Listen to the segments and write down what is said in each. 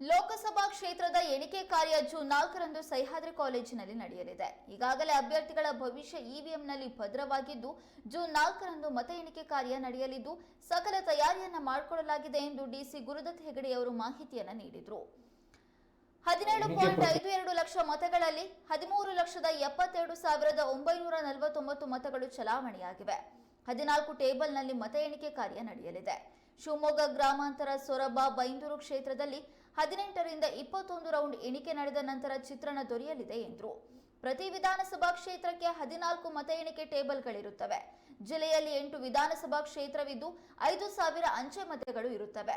ಲೋಕಸಭಾ ಕ್ಷೇತ್ರದ ಎಣಿಕೆ ಕಾರ್ಯ ಜೂನ್ ನಾಲ್ಕರಂದು ಸಹ್ಯಾದ್ರಿ ಕಾಲೇಜಿನಲ್ಲಿ ನಡೆಯಲಿದೆ. ಈಗಾಗಲೇ ಅಭ್ಯರ್ಥಿಗಳ ಭವಿಷ್ಯ ಇವಿಎಂನಲ್ಲಿ ಭದ್ರವಾಗಿದ್ದು ಜೂನ್ ನಾಲ್ಕರಂದು ಮತ ಎಣಿಕೆ ಕಾರ್ಯ ನಡೆಯಲಿದ್ದು ಸಕಲ ತಯಾರಿಯನ್ನ ಮಾಡಿಕೊಳ್ಳಲಾಗಿದೆ ಎಂದು ಡಿಸಿ ಗುರುದತ್ ಹೆಗಡೆ ಅವರು ಮಾಹಿತಿಯನ್ನು ನೀಡಿದರು. ಹದಿನೇಳು ಪಾಯಿಂಟ್ ಐದು ಎರಡು ಲಕ್ಷ ಮತಗಳಲ್ಲಿ ಹದಿಮೂರು ಲಕ್ಷದ ಎಪ್ಪತ್ತೆರಡು ಸಾವಿರದ ಒಂಬೈನೂರ ನಲವತ್ತೊಂಬತ್ತು ಮತಗಳು ಚಲಾವಣೆಯಾಗಿವೆ. ಹದಿನಾಲ್ಕು ಟೇಬಲ್ನಲ್ಲಿ ಮತ ಎಣಿಕೆ ಕಾರ್ಯ ನಡೆಯಲಿದೆ. ಶಿವಮೊಗ್ಗ ಗ್ರಾಮಾಂತರ ಸೊರಬ ಬೈಂದೂರು ಕ್ಷೇತ್ರದಲ್ಲಿ ಹದಿನೆಂಟರಿಂದ ಇಪ್ಪತ್ತೊಂದು ರೌಂಡ್ ಎಣಿಕೆ ನಡೆದ ನಂತರ ಚಿತ್ರಣ ದೊರೆಯಲಿದೆ ಎಂದರು. ಪ್ರತಿ ವಿಧಾನಸಭಾ ಕ್ಷೇತ್ರಕ್ಕೆ ಹದಿನಾಲ್ಕು ಮತ ಎಣಿಕೆ ಟೇಬಲ್ಗಳಿರುತ್ತವೆ. ಜಿಲ್ಲೆಯಲ್ಲಿ ಎಂಟು ವಿಧಾನಸಭಾ ಕ್ಷೇತ್ರವಿದ್ದು ಐದು ಸಾವಿರ ಅಂಚೆ ಮತಗಳು ಇರುತ್ತವೆ.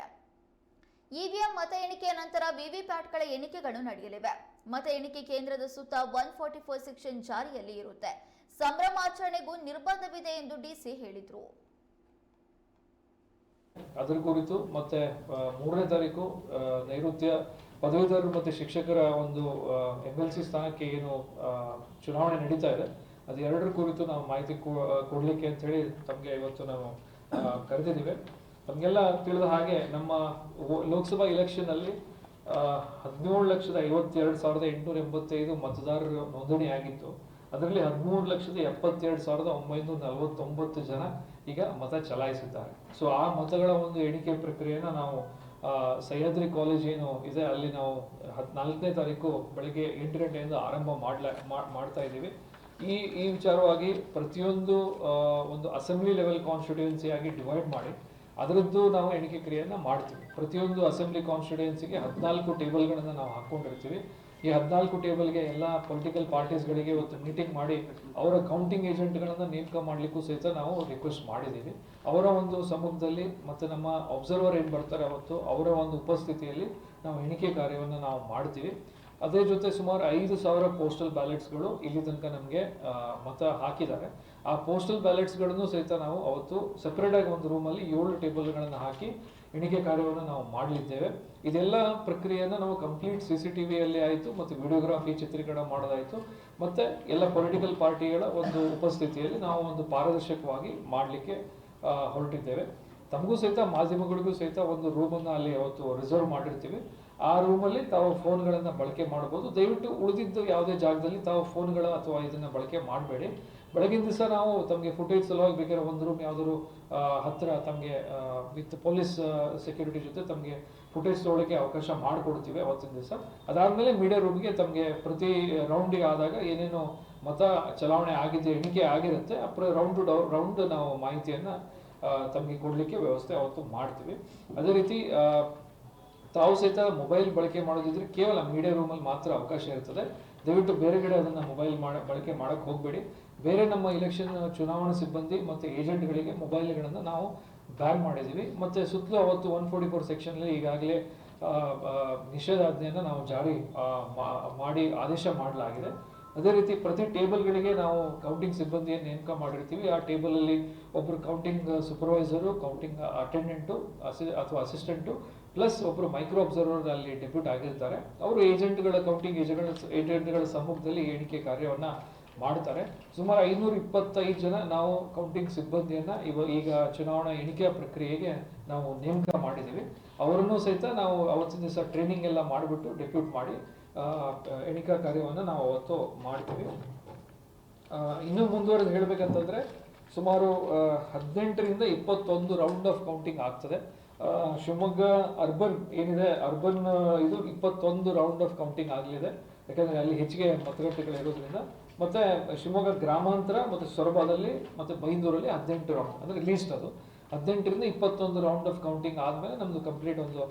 ಇವಿಎಂ ಮತ ಎಣಿಕೆಯ ನಂತರ ವಿವಿಪ್ಯಾಟ್ಗಳ ಎಣಿಕೆಗಳು ನಡೆಯಲಿವೆ. ಮತ ಎಣಿಕೆ ಕೇಂದ್ರದ ಸುತ್ತ ಒನ್ ಫಾರ್ಟಿ ಫೋರ್ ಸೆಕ್ಷನ್ ಜಾರಿಯಲ್ಲಿ ಇರುತ್ತೆ. ಸಂಭ್ರಮಾಚರಣೆಗೂ ನಿರ್ಬಂಧವಿದೆ ಎಂದು ಡಿಸಿ ಹೇಳಿದರು. ಅದರ ಕುರಿತು ಮತ್ತೆ ಮೂರನೇ ತಾರೀಕು ನೈಋತ್ಯ ಪದವೀಧರರು ಮತ್ತೆ ಶಿಕ್ಷಕರ ಒಂದು ಎಂ ಎಲ್ ಸಿ ಸ್ಥಾನಕ್ಕೆ ಏನು ಚುನಾವಣೆ ನಡೀತಾ ಇದೆ. ಅದು ಎರಡರ ಕುರಿತು ನಾವು ಮಾಹಿತಿ ಕೊಡಲಿಕ್ಕೆ ಕೊಡ್ಲಿಕ್ಕೆ ಅಂತ ಹೇಳಿ ತಮಗೆ ಇವತ್ತು ನಾವು ಕರೆದಿದ್ದೀವಿ. ನಮಗೆಲ್ಲ ತಿಳಿದ ಹಾಗೆ ನಮ್ಮ ಲೋಕಸಭಾ ಎಲೆಕ್ಷನ್ ಅಲ್ಲಿ ಹದಿನೇಳು ಲಕ್ಷದ ಐವತ್ತೆರಡು ಸಾವಿರದ ಎಂಟುನೂರ ಎಂಬತ್ತೈದು ಮತದಾರರ ನೋಂದಣಿ ಆಗಿತ್ತು. ಅದರಲ್ಲಿ ಹದಿಮೂರು ಲಕ್ಷದ ಎಪ್ಪತ್ತೆರಡು ಸಾವಿರದ ಒಂಬೈನೂರ ನಲವತ್ತೊಂಬತ್ತು ಜನ ಈಗ ಮತ ಚಲಾಯಿಸಿದ್ದಾರೆ. ಸೊ ಆ ಮತಗಳ ಒಂದು ಎಣಿಕೆ ಪ್ರಕ್ರಿಯೆನ ನಾವು ಸಹ್ಯಾದ್ರಿ ಕಾಲೇಜ್ ಏನು ಇದೆ, ಅಲ್ಲಿ ನಾವು ಹದಿನಾಲ್ಕನೇ ತಾರೀಕು ಬೆಳಗ್ಗೆ ಎಂಟು ಗಂಟೆಯಿಂದ ಆರಂಭ ಮಾಡ್ಲಾ ಮಾಡ್ತಾ ಇದ್ದೀವಿ. ಈ ಈ ವಿಚಾರವಾಗಿ ಪ್ರತಿಯೊಂದು ಒಂದು ಅಸೆಂಬ್ಲಿ ಲೆವೆಲ್ ಕಾನ್ಸ್ಟಿಟ್ಯೂಯೆನ್ಸಿ ಆಗಿ ಡಿವೈಡ್ ಮಾಡಿ ಅದರದ್ದು ನಾವು ಎಣಿಕೆ ಕ್ರಿಯೆಯನ್ನು ಮಾಡ್ತೀವಿ. ಪ್ರತಿಯೊಂದು ಅಸೆಂಬ್ಲಿ ಕಾನ್ಸ್ಟಿಟ್ಯೂಯೆನ್ಸಿಗೆ ಹದಿನಾಲ್ಕು ಟೇಬಲ್ಗಳನ್ನು ನಾವು ಹಾಕೊಂಡಿರ್ತೀವಿ. ಈ ಹದಿನಾಲ್ಕು ಟೇಬಲ್ಗೆ ಎಲ್ಲ ಪೊಲಿಟಿಕಲ್ ಪಾರ್ಟೀಸ್ಗಳಿಗೆ ಇವತ್ತು ಮೀಟಿಂಗ್ ಮಾಡಿ ಅವರ ಕೌಂಟಿಂಗ್ ಏಜೆಂಟ್ಗಳನ್ನು ನೇಮಕ ಮಾಡಲಿಕ್ಕೂ ಸಹಿತ ನಾವು ರಿಕ್ವೆಸ್ಟ್ ಮಾಡಿದ್ದೀವಿ. ಅವರ ಒಂದು ಸಮ್ಮುಖದಲ್ಲಿ ಮತ್ತು ನಮ್ಮ ಅಬ್ಸರ್ವರ್ ಏನು ಬರ್ತಾರೆ ಅವತ್ತು ಅವರ ಒಂದು ಉಪಸ್ಥಿತಿಯಲ್ಲಿ ನಾವು ಎಣಿಕೆ ಕಾರ್ಯವನ್ನು ನಾವು ಮಾಡ್ತೀವಿ. ಅದೇ ಜೊತೆ ಸುಮಾರು ಐದು ಸಾವಿರ ಪೋಸ್ಟಲ್ ಬ್ಯಾಲೆಟ್ಸ್ಗಳು ಇಲ್ಲಿ ತನಕ ನಮಗೆ ಮತ ಹಾಕಿದ್ದಾರೆ. ಆ ಪೋಸ್ಟಲ್ ಬ್ಯಾಲೆಟ್ಸ್ಗಳನ್ನು ಸಹಿತ ನಾವು ಅವತ್ತು ಸೆಪರೇಟ್ ಆಗಿ ಒಂದು ರೂಮಲ್ಲಿ ಏಳು ಟೇಬಲ್ಗಳನ್ನು ಹಾಕಿ ಎಣಿಕೆ ಕಾರ್ಯವನ್ನು ನಾವು ಮಾಡಲಿದ್ದೇವೆ. ಇದೆಲ್ಲ ಪ್ರಕ್ರಿಯೆಯನ್ನು ನಾವು ಕಂಪ್ಲೀಟ್ ಸಿ ಸಿ ಟಿ ವಿಯಲ್ಲಿ ಆಯಿತು, ಮತ್ತು ವಿಡಿಯೋಗ್ರಾಫಿ ಚಿತ್ರೀಕರಣ ಮಾಡೋದಾಯಿತು, ಮತ್ತು ಎಲ್ಲ ಪೊಲಿಟಿಕಲ್ ಪಾರ್ಟಿಗಳ ಒಂದು ಉಪಸ್ಥಿತಿಯಲ್ಲಿ ನಾವು ಒಂದು ಪಾರದರ್ಶಕವಾಗಿ ಮಾಡಲಿಕ್ಕೆ ಹೊರಟಿದ್ದೇವೆ. ತಮಗೂ ಸಹಿತ, ಮಾಧ್ಯಮಗಳಿಗೂ ಸಹಿತ ಒಂದು ರೂಮನ್ನು ಅಲ್ಲಿ ಅವತ್ತು ರಿಸರ್ವ್ ಮಾಡಿರ್ತೀವಿ. ಆ ರೂಮಲ್ಲಿ ತಾವು ಫೋನ್ಗಳನ್ನು ಬಳಕೆ ಮಾಡ್ಬೋದು. ದಯವಿಟ್ಟು ಉಳಿದಿದ್ದು ಯಾವುದೇ ಜಾಗದಲ್ಲಿ ತಾವು ಫೋನ್ಗಳ ಅಥವಾ ಇದನ್ನ ಬಳಕೆ ಮಾಡಬೇಡಿ. ಬೆಳಗಿನ ದಿವಸ ನಾವು ತಮಗೆ ಫುಟೇಜ್ ಸಲುವಾಗಿ ಬೇಕಾದ್ರೆ ಒಂದು ರೂಮ್ ಯಾವ್ದಾದ್ರು ಹತ್ತಿರ ತಮಗೆ ವಿತ್ ಪೊಲೀಸ್ ಸೆಕ್ಯೂರಿಟಿ ಜೊತೆ ತಮಗೆ ಫುಟೇಜ್ ತೊಗೊಳಕ್ಕೆ ಅವಕಾಶ ಮಾಡಿಕೊಡ್ತೀವಿ ಅವತ್ತಿನ ದಿವಸ. ಅದಾದಮೇಲೆ ಮೀಡಿಯಾ ರೂಮ್ಗೆ ತಮಗೆ ಪ್ರತಿ ರೌಂಡಿಗೆ ಆದಾಗ ಏನೇನು ಮತ ಚಲಾವಣೆ ಆಗಿದೆ, ಎಣಿಕೆ ಆಗಿರುತ್ತೆ. ಅಪ್ರ ರೌಂಡ್ ಟು ರೌಂಡ್ ನಾವು ಮಾಹಿತಿಯನ್ನು ತಮಗೆ ಕೊಡಲಿಕ್ಕೆ ವ್ಯವಸ್ಥೆ ಅವತ್ತು ಮಾಡ್ತೀವಿ. ಅದೇ ರೀತಿ ತಾವು ಸಹಿತ ಮೊಬೈಲ್ ಬಳಕೆ ಮಾಡೋದಿದ್ರೆ ಕೇವಲ ಮೀಡಿಯಾ ರೂಮಲ್ಲಿ ಮಾತ್ರ ಅವಕಾಶ ಇರ್ತದೆ. ದಯವಿಟ್ಟು ಬೇರೆ ಕಡೆ ಅದನ್ನು ಮೊಬೈಲ್ ಮಾಡ, ಬಳಕೆ ಮಾಡೋಕ್ಕೆ ಹೋಗಬೇಡಿ. ಬೇರೆ ನಮ್ಮ ಇಲೆಕ್ಷನ್ ಚುನಾವಣಾ ಸಿಬ್ಬಂದಿ ಮತ್ತು ಏಜೆಂಟ್ಗಳಿಗೆ ಮೊಬೈಲ್ಗಳನ್ನು ನಾವು ಬ್ಯಾನ್ ಮಾಡಿದ್ದೀವಿ ಮತ್ತು ಸುತ್ತಲೂ ಅವತ್ತು ಒನ್ ಫೋರ್ಟಿ ಫೋರ್ ಸೆಕ್ಷನಲ್ಲಿ ಈಗಾಗಲೇ ನಿಷೇಧಾಜ್ಞೆಯನ್ನು ನಾವು ಜಾರಿ ಮಾಡಿ ಆದೇಶ ಮಾಡಲಾಗಿದೆ. ಅದೇ ರೀತಿ ಪ್ರತಿ ಟೇಬಲ್ಗಳಿಗೆ ನಾವು ಕೌಂಟಿಂಗ್ ಸಿಬ್ಬಂದಿಯನ್ನು ನೇಮಕ ಮಾಡಿರ್ತೀವಿ. ಆ ಟೇಬಲಲ್ಲಿ ಒಬ್ಬರು ಕೌಂಟಿಂಗ್ ಸೂಪರ್ವೈಸರು ಕೌಂಟಿಂಗ್ ಅಟೆಂಡೆಂಟು ಅಥವಾ ಅಸಿಸ್ಟೆಂಟು ಪ್ಲಸ್ ಒಬ್ಬರು ಮೈಕ್ರೋ ಅಬ್ಸರ್ವರ್ ಅಲ್ಲಿ ಡೆಪ್ಯೂಟ್ ಆಗಿರ್ತಾರೆ. ಅವರು ಏಜೆಂಟ್ಗಳ ಕೌಂಟಿಂಗ್ ಏಜೆಂಟ್ಗಳ ಏಜೆಂಟ್ಗಳ ಸಮ್ಮುಖದಲ್ಲಿ ಎಣಿಕೆ ಕಾರ್ಯವನ್ನು ಮಾಡ್ತಾರೆ. ಸುಮಾರು ಐನೂರ ಇಪ್ಪತ್ತೈದು ಜನ ನಾವು ಕೌಂಟಿಂಗ್ ಸಿಬ್ಬಂದಿಯನ್ನು ಇವ, ಈಗ ಚುನಾವಣಾ ಎಣಿಕೆಯ ಪ್ರಕ್ರಿಯೆಗೆ ನಾವು ನೇಮಕ ಮಾಡಿದ್ದೀವಿ. ಅವರನ್ನು ಸಹಿತ ನಾವು ಅವತ್ತಿನ ದಿವಸ ಟ್ರೈನಿಂಗ್ ಎಲ್ಲ ಮಾಡಿಬಿಟ್ಟು ಡೆಪ್ಯೂಟ್ ಮಾಡಿ ಎಣಿಕಾ ಕಾರ್ಯವನ್ನು ನಾವು ಅವತ್ತು ಮಾಡ್ತೀವಿ. ಇನ್ನೂ ಮುಂದುವರೆದು ಹೇಳಬೇಕಂತಂದರೆ ಸುಮಾರು ಹದಿನೆಂಟರಿಂದ ಇಪ್ಪತ್ತೊಂದು ರೌಂಡ್ ಆಫ್ ಕೌಂಟಿಂಗ್ ಆಗ್ತದೆ. ಶಿವಮೊಗ್ಗ ಅರ್ಬನ್ ಏನಿದೆ? ಅರ್ಬನ್, ಇದು ಇಪ್ಪತ್ತೊಂದು ರೌಂಡ್ ಆಫ್ ಕೌಂಟಿಂಗ್ ಆಗಲಿದೆ. ಯಾಕಂದರೆ ಅಲ್ಲಿ ಹೆಚ್ಚಿಗೆ ಮತಗಟ್ಟೆಗಳು ಇರೋದ್ರಿಂದ. ಮತ್ತೆ ಶಿವಮೊಗ್ಗ ಗ್ರಾಮಾಂತರ ಮತ್ತು ಸೊರಬದಲ್ಲಿ ಮತ್ತು ಬೈಂದೂರಲ್ಲಿ ಹದಿನೆಂಟು ರೌಂಡ್ ಅಂದರೆ ಲೀಸ್ಟ್ ಅದು. ಹದಿನೆಂಟರಿಂದ ಇಪ್ಪತ್ತೊಂದು ರೌಂಡ್ ಆಫ್ ಕೌಂಟಿಂಗ್ ಆದಮೇಲೆ ನಮ್ಮದು ಕಂಪ್ಲೀಟ್ ಒಂದು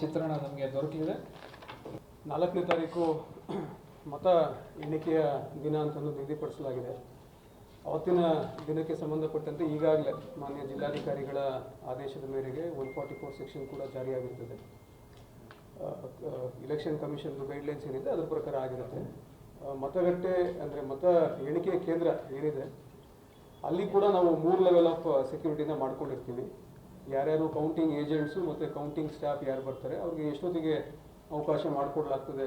ಚಿತ್ರಣ ನಮಗೆ ದೊರಕಿದೆ ನಾಲ್ಕನೇ ತಾರೀಕು ಮತ ಎಣಿಕೆಯ ದಿನ ಅಂತಂದು ನಿಗದಿಪಡಿಸಲಾಗಿದೆ. ಅವತ್ತಿನ ದಿನಕ್ಕೆ ಸಂಬಂಧಪಟ್ಟಂತೆ ಈಗಾಗಲೇ ಮಾನ್ಯ ಜಿಲ್ಲಾಧಿಕಾರಿಗಳ ಆದೇಶದ ಮೇರೆಗೆ ಒನ್ ಫಾರ್ಟಿ ಫೋರ್ ಸೆಕ್ಷನ್ ಕೂಡ ಜಾರಿಯಾಗಿರ್ತದೆ. ಇಲೆಕ್ಷನ್ ಕಮಿಷನ್ದು ಗೈಡ್ಲೈನ್ಸ್ ಏನಿದೆ, ಅದ್ರ ಪ್ರಕಾರ ಆಗಿರುತ್ತೆ. ಮತಗಟ್ಟೆ ಅಂದರೆ ಮತ ಎಣಿಕೆ ಕೇಂದ್ರ ಏನಿದೆ, ಅಲ್ಲಿ ಕೂಡ ನಾವು ಮೂರು ಲೆವೆಲ್ ಆಫ್ ಸೆಕ್ಯೂರಿಟಿನ ಮಾಡ್ಕೊಂಡಿರ್ತೀವಿ. ಯಾರ್ಯಾರು ಕೌಂಟಿಂಗ್ ಏಜೆಂಟ್ಸು ಮತ್ತು ಕೌಂಟಿಂಗ್ ಸ್ಟಾಫ್ ಯಾರು ಬರ್ತಾರೆ, ಅವ್ರಿಗೆ ಎಷ್ಟೊತ್ತಿಗೆ ಅವಕಾಶ ಮಾಡಿಕೊಡ್ಲಾಗ್ತದೆ,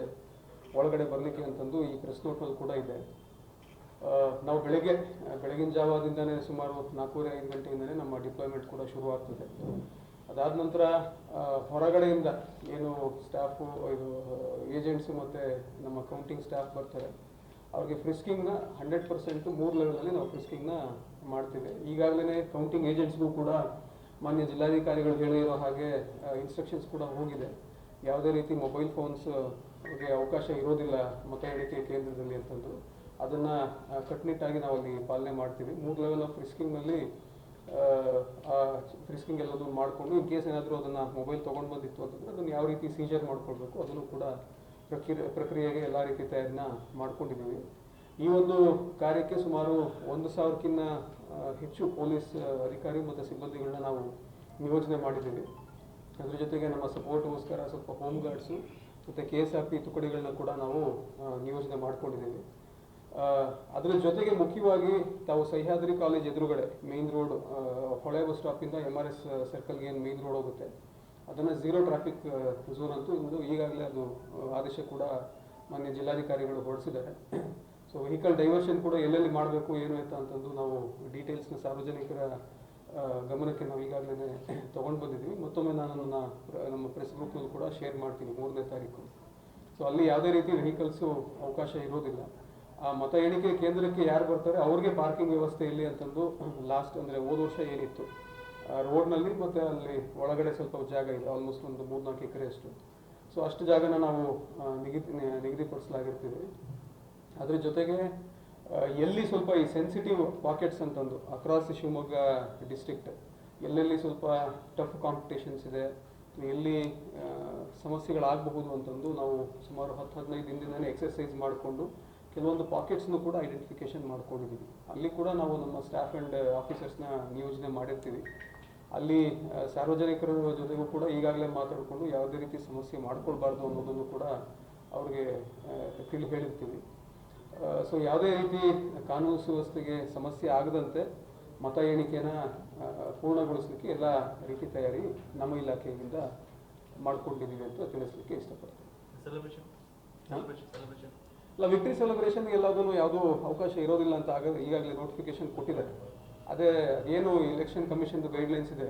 ಒಳಗಡೆ ಬರಲಿಕ್ಕೆ ಅಂತಂದು ಈ ಪ್ರೆಸ್ ನೋಟ್ನಲ್ಲಿ ಕೂಡ ಇದೆ. ನಾವು ಬೆಳಗ್ಗೆ, ಬೆಳಗಿನ ಜಾವದಿಂದನೇ ಸುಮಾರು ನಾಲ್ಕೂವರೆ, ಐದು ಗಂಟೆಯಿಂದಲೇ ನಮ್ಮ ಡಿಪ್ಲಾಯ್ಮೆಂಟ್ ಕೂಡ ಶುರುವಾಗ್ತದೆ. ಅದಾದ ನಂತರ ಹೊರಗಡೆಯಿಂದ ಏನು ಸ್ಟಾಫು ಇದು ಏಜೆಂಟ್ಸು ಮತ್ತು ನಮ್ಮ ಕೌಂಟಿಂಗ್ ಸ್ಟಾಫ್ ಬರ್ತಾರೆ. ಅವ್ರಿಗೆ ಫ್ರಿಸ್ಕಿಂಗ್ನ ಹಂಡ್ರೆಡ್ ಪರ್ಸೆಂಟು ಮೂರು ಲೆವೆಲಲ್ಲಿ ನಾವು ಫ್ರಿಸ್ಕಿಂಗ್ನ ಮಾಡ್ತೀವಿ. ಈಗಾಗಲೇ ಕೌಂಟಿಂಗ್ ಏಜೆಂಟ್ಸ್ಗೂ ಕೂಡ ಮಾನ್ಯ ಜಿಲ್ಲಾಧಿಕಾರಿಗಳು ಹೇಳಿರೋ ಹಾಗೆ ಇನ್ಸ್ಟ್ರಕ್ಷನ್ಸ್ ಕೂಡ ಹೋಗಿದೆ. ಯಾವುದೇ ರೀತಿ ಮೊಬೈಲ್ ಫೋನ್ಸ್ಗೆ ಅವಕಾಶ ಇರೋದಿಲ್ಲ ಮತ ಎಣಿಕೆ ಕೇಂದ್ರದಲ್ಲಿ ಅಂತಂದು. ಅದನ್ನು ಕಟ್ಟುನಿಟ್ಟಾಗಿ ನಾವು ಅಲ್ಲಿ ಪಾಲನೆ ಮಾಡ್ತೀವಿ. ಮೂರು ಲೆವೆಲ್ ಆಫ್ ಫ್ರಿಸ್ಕಿಂಗ್ನಲ್ಲಿ ಫ್ರಿಸ್ಕಿಂಗ್ ಎಲ್ಲದೂ ಮಾಡಿಕೊಂಡು ಇನ್ ಕೇಸ್ ಏನಾದರೂ ಅದನ್ನು ಮೊಬೈಲ್ ತೊಗೊಂಡು ಬಂದಿತ್ತು ಅಂತಂದರೆ ಅದನ್ನು ಯಾವ ರೀತಿ ಸೀಜರ್ ಮಾಡ್ಕೊಳ್ಬೇಕು ಅದನ್ನು ಕೂಡ ಪ್ರಕ್ರಿಯೆ ಪ್ರಕ್ರಿಯೆಗೆ ಎಲ್ಲ ರೀತಿ ತಯಾರಿನ ಮಾಡ್ಕೊಂಡಿದ್ದೀವಿ. ಈ ಒಂದು ಕಾರ್ಯಕ್ಕೆ ಸುಮಾರು ಒಂದು ಸಾವಿರಕ್ಕಿಂತ ಹೆಚ್ಚು ಪೊಲೀಸ್ ಅಧಿಕಾರಿ ಮತ್ತು ಸಿಬ್ಬಂದಿಗಳನ್ನ ನಾವು ನಿಯೋಜನೆ ಮಾಡಿದ್ದೀವಿ. ಅದ್ರ ಜೊತೆಗೆ ನಮ್ಮ ಸಪೋರ್ಟ್ಗೋಸ್ಕರ ಸ್ವಲ್ಪ ಹೋಮ್ ಗಾರ್ಡ್ಸು ಮತ್ತು ಕೆ ಎಸ್ ಆರ್ ಪಿ ತುಕಡಿಗಳನ್ನ ಕೂಡ ನಾವು ನಿಯೋಜನೆ ಮಾಡ್ಕೊಂಡಿದ್ದೀವಿ. ಅದ್ರ ಜೊತೆಗೆ ಮುಖ್ಯವಾಗಿ ತಾವು ಸಹ್ಯಾದ್ರಿ ಕಾಲೇಜ್ ಎದುರುಗಡೆ ಮೇನ್ ರೋಡ್ ಹೊಳೆ ಬಸ್ ಸ್ಟಾಪಿಂದ ಎಂ ಆರ್ ಎಸ್ ಸರ್ಕಲ್ಗೆ ಏನು ಮೇನ್ ರೋಡ್ ಹೋಗುತ್ತೆ, ಅದನ್ನು ಝೀರೋ ಟ್ರಾಫಿಕ್ ಝೋನ್ ಅಂತೂ ಇಂದು ಈಗಾಗಲೇ ಅದು ಆದೇಶ ಕೂಡ ಮಾನ್ಯ ಜಿಲ್ಲಾಧಿಕಾರಿಗಳು ಹೊರಡಿಸಿದ್ದಾರೆ. ಸೊ ವೆಹಿಕಲ್ ಡೈವರ್ಷನ್ ಕೂಡ ಎಲ್ಲೆಲ್ಲಿ ಮಾಡಬೇಕು, ಏನು ಅಂತ ಅಂತಂದು ನಾವು ಡೀಟೇಲ್ಸ್ನ ಸಾರ್ವಜನಿಕರ ಗಮನಕ್ಕೆ ನಾವು ಈಗಾಗಲೇ ತೊಗೊಂಡು ಬಂದಿದ್ದೀವಿ. ಮತ್ತೊಮ್ಮೆ ನಾನು ನನ್ನ, ನಮ್ಮ ಪ್ರೆಸ್ ಗ್ರೂಪ್ನಲ್ಲಿ ಕೂಡ ಶೇರ್ ಮಾಡ್ತೀನಿ ಮೂರನೇ ತಾರೀಕು. ಸೊ ಅಲ್ಲಿ ಯಾವುದೇ ರೀತಿ ವೆಹಿಕಲ್ಸು ಅವಕಾಶ ಇರೋದಿಲ್ಲ. ಆ ಮತ ಎಣಿಕೆ ಕೇಂದ್ರಕ್ಕೆ ಯಾರು ಬರ್ತಾರೆ? ಅವ್ರಿಗೆ ಪಾರ್ಕಿಂಗ್ ವ್ಯವಸ್ಥೆ ಇಲ್ಲಿ ಅಂತಂದು ಲಾಸ್ಟ್ ಅಂದರೆ ಹೋದ ವರ್ಷ ಏನಿತ್ತು? ರೋಡ್ನಲ್ಲಿ ಮತ್ತು ಅಲ್ಲಿ ಒಳಗಡೆ ಸ್ವಲ್ಪ ಜಾಗ ಇದೆ ಆಲ್ಮೋಸ್ಟ್ ಒಂದು ಮೂರ್ನಾಲ್ಕು ಎಕರೆ ಅಷ್ಟು. ಸೊ ಅಷ್ಟು ಜಾಗನ ನಾವು ನಿಗದಿ ನಿಗದಿಪಡಿಸಲಾಗಿರ್ತೀವಿ ಅದ್ರ ಜೊತೆಗೆ ಎಲ್ಲಿ ಸ್ವಲ್ಪ ಈ ಸೆನ್ಸಿಟಿವ್ ಪಾಕೆಟ್ಸ್ ಅಂತಂದು ಅಕ್ರಾಸ್ ಶಿವಮೊಗ್ಗ ಡಿಸ್ಟ್ರಿಕ್ಟ್ ಎಲ್ಲೆಲ್ಲಿ ಸ್ವಲ್ಪ ಟಫ್ ಕಾಂಪಿಟೇಷನ್ಸ್ ಇದೆ, ಎಲ್ಲಿ ಸಮಸ್ಯೆಗಳಾಗಬಹುದು ಅಂತಂದು ನಾವು ಸುಮಾರು ಹತ್ತು ಹದಿನೈದು ದಿನದಿಂದಲೇ ಎಕ್ಸರ್ಸೈಸ್ ಮಾಡಿಕೊಂಡು ಕೆಲವೊಂದು ಪಾಕೆಟ್ಸ್ನು ಕೂಡ ಐಡೆಂಟಿಫಿಕೇಶನ್ ಮಾಡ್ಕೊಂಡಿದ್ದೀವಿ ಅಲ್ಲಿ ಕೂಡ ನಾವು ನಮ್ಮ ಸ್ಟಾಫ್ ಆ್ಯಂಡ್ ಆಫೀಸರ್ಸ್ನ ನಿಯೋಜನೆ ಮಾಡಿರ್ತೀವಿ. ಅಲ್ಲಿ ಸಾರ್ವಜನಿಕರ ಜೊತೆಗೂ ಕೂಡ ಈಗಾಗಲೇ ಮಾತಾಡಿಕೊಂಡು ಯಾವುದೇ ರೀತಿ ಸಮಸ್ಯೆ ಮಾಡ್ಕೊಳ್ಬಾರ್ದು ಅನ್ನೋದನ್ನು ಕೂಡ ಅವ್ರಿಗೆ ತಿಳಿ ಹೇಳಿರ್ತೀವಿ. ಸೊ ಯಾವುದೇ ರೀತಿ ಕಾನೂನು ಸುವ್ಯವಸ್ಥೆಗೆ ಸಮಸ್ಯೆ ಆಗದಂತೆ ಮತ ಎಣಿಕೆನ ಪೂರ್ಣಗೊಳಿಸಲಿಕ್ಕೆ ಎಲ್ಲ ರೀತಿ ತಯಾರಿ ನಮ್ಮ ಇಲಾಖೆಯಿಂದ ಮಾಡಿಕೊಂಡಿದ್ದೀವಿ ಅಂತ ತಿಳಿಸ್ಲಿಕ್ಕೆ ಇಷ್ಟಪಡ್ತೀನಿ. ಇಲ್ಲ ವಿಕ್ಟ್ರಿ ಸೆಲೆಬ್ರೇಷನ್ ಎಲ್ಲದನ್ನು ಯಾವುದೂ ಅವಕಾಶ ಇರೋದಿಲ್ಲ ಅಂತ ಆಗ ಈಗಾಗಲೇ ನೋಟಿಫಿಕೇಶನ್ ಕೊಟ್ಟಿದ್ದಾರೆ. ಅದೇ, ಏನು ಇಲೆಕ್ಷನ್ ಕಮಿಷನ್ದು ಗೈಡ್ಲೈನ್ಸ್ ಇದೆ